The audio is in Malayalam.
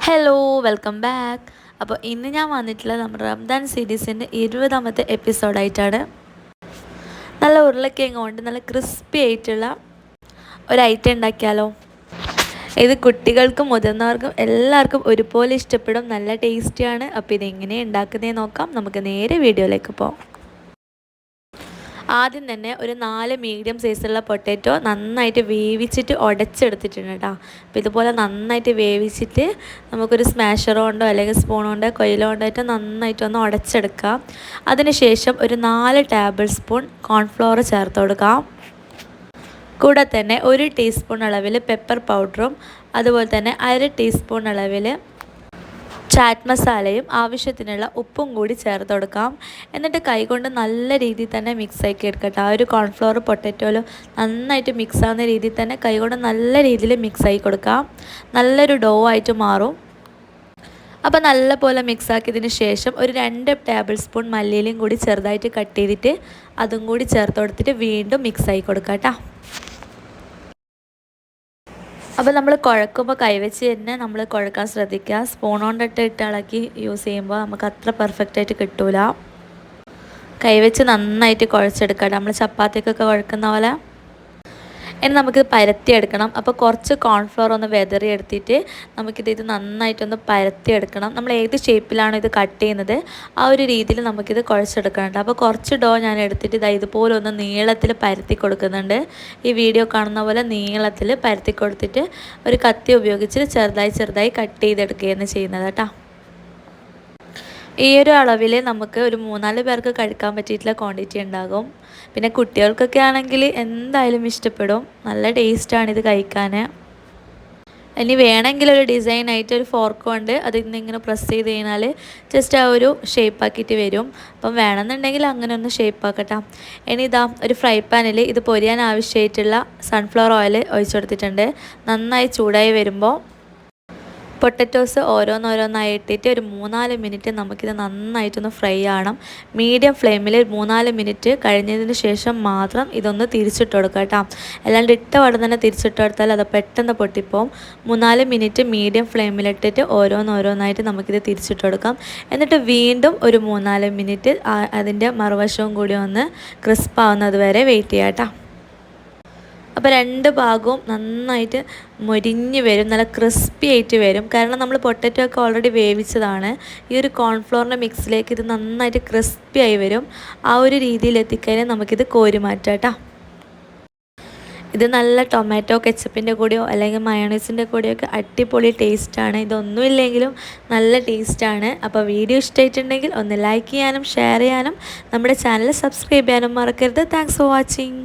ഹലോ വെൽക്കം ബാക്ക് അപ്പോൾ ഇന്ന് ഞാൻ വന്നിട്ടുള്ള നമ്മുടെ റംദാൻ സീരീസിന്റെ ഇരുപതാമത്തെ എപ്പിസോഡായിട്ടാണ് നല്ല ഉരുളക്കിഴങ്ങ് കൊണ്ട് നല്ല ക്രിസ്പി ആയിട്ടുള്ള ഒരു ഐറ്റം ഉണ്ടാക്കിയാലോ? ഇത് കുട്ടികൾക്കും മുതിർന്നവർക്കും എല്ലാവർക്കും ഒരുപോലെ ഇഷ്ടപ്പെടും നല്ല ടേസ്റ്റിയാണ് അപ്പോൾ ഇതെങ്ങനെ ഉണ്ടാക്കുന്നതെന്ന് നോക്കാം. നമുക്ക് നേരെ വീഡിയോയിലേക്ക് പോകാം ആദ്യം തന്നെ ഒരു നാല് മീഡിയം സൈസുള്ള പൊട്ടാറ്റോ നന്നായിട്ട് വേവിച്ചിട്ട് ഉടച്ചെടുത്തിട്ടുണ്ട് കേട്ടോ അപ്പോൾ ഇതുപോലെ നന്നായിട്ട് വേവിച്ചിട്ട് നമുക്കൊരു സ്മാഷറോ ഉണ്ടോ അല്ലെങ്കിൽ സ്പൂൺ ഉണ്ടോ കൊയിലോ കൊണ്ടായിട്ട് നന്നായിട്ട് ഒന്ന് ഉടച്ചെടുക്കാം അതിനുശേഷം ഒരു നാല് ടേബിൾ സ്പൂൺ കോൺഫ്ലോർ ചേർത്ത് കൊടുക്കാം. കൂടെ തന്നെ ഒരു ടീസ്പൂൺ അളവിൽ പെപ്പർ പൗഡറും അതുപോലെ തന്നെ അര ടീസ്പൂൺ അളവിൽ ചാറ്റ് മസാലയും ആവശ്യത്തിനുള്ള ഉപ്പും കൂടി ചേർത്ത് കൊടുക്കാം. എന്നിട്ട് കൈകൊണ്ട് നല്ല രീതിയിൽ തന്നെ മിക്സ് ആക്കി എടുക്കട്ടെ. ആ ഒരു കോൺഫ്ലോർ പൊട്ടറ്റോയിലും നന്നായിട്ട് മിക്സ് ആവുന്ന രീതിയിൽ തന്നെ കൈകൊണ്ട് നല്ല രീതിയിൽ മിക്സ് ആക്കി കൊടുക്കാം. നല്ലൊരു ഡോ ആയിട്ട് മാറും. അപ്പോൾ നല്ല പോലെ മിക്സ് ആക്കിയതിന് ശേഷം ഒരു രണ്ട് ടേബിൾ സ്പൂൺ മല്ലിയിലും കൂടി ചെറുതായിട്ട് കട്ട് ചെയ്തിട്ട് അതും കൂടി ചേർത്ത് കൊടുത്തിട്ട് വീണ്ടും മിക്സ് ആക്കി കൊടുക്കാം കേട്ടോ അപ്പോൾ നമ്മൾ കുഴക്കുമ്പോൾ കൈവച്ച് തന്നെ നമ്മൾ കുഴക്കാൻ ശ്രദ്ധിക്കുക. സ്പൂൺ കൊണ്ടിട്ട് ഇട്ട് ഇളക്കി യൂസ് ചെയ്യുമ്പോൾ നമുക്ക് അത്ര പെർഫെക്റ്റ് ആയിട്ട് കിട്ടൂല. കൈവച്ച് നന്നായിട്ട് കുഴച്ചെടുക്കാം നമ്മൾ ചപ്പാത്തിക്കൊക്കെ കുഴക്കുന്ന പോലെ ഇനി നമുക്ക് പരത്തിയെടുക്കണം. അപ്പോൾ കുറച്ച് കോൺഫ്ലോർ ഒന്ന് വെതറി എടുത്തിട്ട് നമുക്കിത് ഇത് നന്നായിട്ടൊന്ന് പരത്തിയെടുക്കണം. നമ്മൾ ഏത് ഷേപ്പിലാണ് ഇത് കട്ട് ചെയ്യുന്നത്? ആ ഒരു രീതിയിൽ നമുക്കിത് കുഴച്ചെടുക്കണം അപ്പോൾ കുറച്ച് ഡോ ഞാൻ എടുത്തിട്ട് ഇതാ ഇതുപോലെ ഒന്ന് നീളത്തിൽ പരത്തി കൊടുക്കുന്നുണ്ട്. ഈ വീഡിയോ കാണുന്ന പോലെ നീളത്തിൽ പരത്തി കൊടുത്തിട്ട് ഒരു കത്തി ഉപയോഗിച്ച് ചെറുതായി ചെറുതായി കട്ട് ചെയ്തെടുക്കുകയാണ് ചെയ്യുന്നത് കേട്ടോ. ഈ ഒരു അളവിൽ നമുക്ക് ഒരു മൂന്നാൽ പേർക്ക് കഴിക്കാൻ പറ്റിയിട്ടുള്ള ക്വാണ്ടിറ്റി ഉണ്ടാകും. പിന്നെ കുട്ടികൾക്കൊക്കെ ആണെങ്കിൽ എന്തായാലും ഇഷ്ടപ്പെടും. നല്ല ടേസ്റ്റാണ് ഇത് കഴിക്കാൻ. ഇനി വേണമെങ്കിൽ ഒരു ഡിസൈൻ ആയിട്ട് ഒരു ഫോർക്ക് കൊണ്ട് അതിൽ നിന്ന് ഇങ്ങനെ പ്രസ് ചെയ്ത് കഴിഞ്ഞാൽ ജസ്റ്റ് ആ ഒരു ഷേപ്പ് ആക്കിയിട്ട് വരും. അപ്പം വേണമെന്നുണ്ടെങ്കിൽ അങ്ങനെ ഒന്ന് ഷേപ്പ് ആക്കട്ടെ. ഇനി ഇതാ ഒരു ഫ്രൈ പാനിൽ ഇത് പൊരിയാൻ ആവശ്യമായിട്ടുള്ള സൺഫ്ലവർ ഓയിൽ ഒഴിച്ചു കൊടുത്തിട്ടുണ്ട്. നന്നായി ചൂടായി വരുമ്പോൾ പൊട്ടറ്റോസ് ഓരോന്നോരോന്നായി ഇട്ടിട്ട് ഒരു മൂന്നാൽ മിനിറ്റ് നമുക്കിത് നന്നായിട്ടൊന്ന് ഫ്രൈ ആവണം. മീഡിയം ഫ്ലെയിമിൽ മൂന്നാൽ മിനിറ്റ് കഴിഞ്ഞതിന് ശേഷം മാത്രം ഇതൊന്ന് തിരിച്ചിട്ട് കൊടുക്കുക കേട്ടോ. അല്ലാണ്ട് ഇട്ട വടം തന്നെ തിരിച്ചിട്ട് കൊടുത്താൽ അത് പെട്ടെന്ന് പൊട്ടിപ്പോവും. മൂന്നാൽ മിനിറ്റ് മീഡിയം ഫ്ലെയിമിലിട്ടിട്ട് ഓരോന്നോരോന്നായിട്ട് നമുക്കിത് തിരിച്ചിട്ട് കൊടുക്കാം. എന്നിട്ട് വീണ്ടും ഒരു മൂന്നാൽ മിനിറ്റ് അതിന്റെ മറുവശവും കൂടി ഒന്ന് ക്രിസ്പ് ആവുന്നത് വരെ വെയിറ്റ് ചെയ്യാം കേട്ടോ. അപ്പോൾ രണ്ട് ഭാഗവും നന്നായിട്ട് മൊരിഞ്ഞ് വരും നല്ല ക്രിസ്പി ആയിട്ട് വരും. കാരണം നമ്മൾ പൊട്ടറ്റോ ഒക്കെ ഓൾറെഡി വേവിച്ചതാണ്. ഈ ഒരു കോൺഫ്ലോറിന്റെ മിക്സിലേക്ക് ഇത് നന്നായിട്ട് ക്രിസ്പി ആയി വരും. ആ ഒരു രീതിയിൽ എത്തിക്കഴിഞ്ഞാൽ നമുക്കിത് കോരി മാറ്റാം ഇത് നല്ല ടൊമാറ്റോ കെച്ചപ്പിന്റെ കൂടെയോ അല്ലെങ്കിൽ മയോണൈസിന്റെ കൂടെയോ ഒക്കെ അടിപൊളി ടേസ്റ്റാണ് ഇതൊന്നുമില്ലെങ്കിലും നല്ല ടേസ്റ്റാണ് അപ്പോൾ വീഡിയോ ഇഷ്ടമായിട്ടുണ്ടെങ്കിൽ ഒന്ന് ലൈക്ക് ചെയ്യാനും ഷെയർ ചെയ്യാനും നമ്മുടെ ചാനൽ സബ്സ്ക്രൈബ് ചെയ്യാനും മറക്കരുത്. Thanks for watching